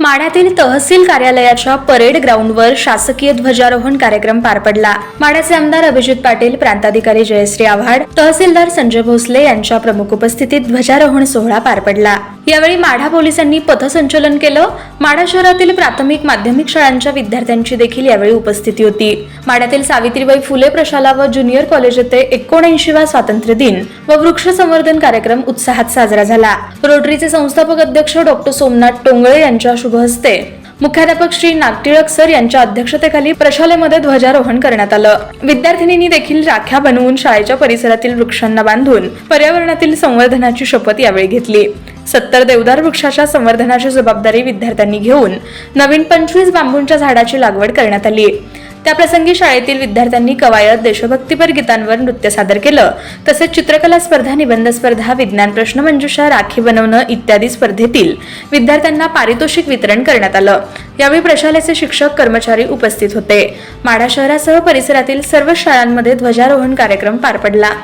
माढ्यातील तहसील कार्यालयाच्या परेड ग्राउंडवर शासकीय ध्वजारोहण कार्यक्रम पार पडला. माढ्याचे आमदार अभिजित पाटील प्रांताधिकारी जयश्री आव्हाड तहसीलदार संजय भोसले यांच्या प्रमुख उपस्थितीत ध्वजारोहण सोहळा पार पडला. यावेळी माढा पोलिसांनी पथसंचलन केलं. माढा शहरातील प्राथमिक माध्यमिक शाळांच्या विद्यार्थ्यांची देखील यावेळी उपस्थिती होती. माढ्यातील सावित्रीबाई फुले प्रशाला व ज्युनियर कॉलेज येथे एकोणऐंशीवा स्वातंत्र्य दिन व वृक्ष संवर्धन कार्यक्रम उत्साहात साजरा झाला. रोटरीचे संस्थापक अध्यक्ष डॉक्टर सोमनाथ टोंगळे यांच्या शुभ हस्ते मुख्याध्यापक श्री नागटिळक सर यांच्या अध्यक्षतेखाली प्रशालेमध्ये ध्वजारोहण करण्यात आलं. विद्यार्थिनींनी देखील राख्या बनवून शाळेच्या परिसरातील वृक्षांना बांधून पर्यावरणातील संवर्धनाची शपथ यावेळी घेतली. सत्तर देवदार वृक्षाच्या संवर्धनाची जबाबदारी विद्यार्थ्यांनी घेऊन नवीन पंचवीस बांबूंच्या झाडाची लागवड करण्यात आली. त्याप्रसंगी शाळेतील विद्यार्थ्यांनी कवायत देशभक्तीपर गीतांवर नृत्य सादर केलं. तसेच चित्रकला स्पर्धा निबंध स्पर्धा विज्ञान प्रश्नमंजुषा राखी बनवणं इत्यादी स्पर्धेतील विद्यार्थ्यांना पारितोषिक वितरण करण्यात आलं. यावेळी प्रशालेचे शिक्षक कर्मचारी उपस्थित होते. माढा शहरासह परिसरातील सर्व शाळांमध्ये ध्वजारोहण कार्यक्रम पार पडला.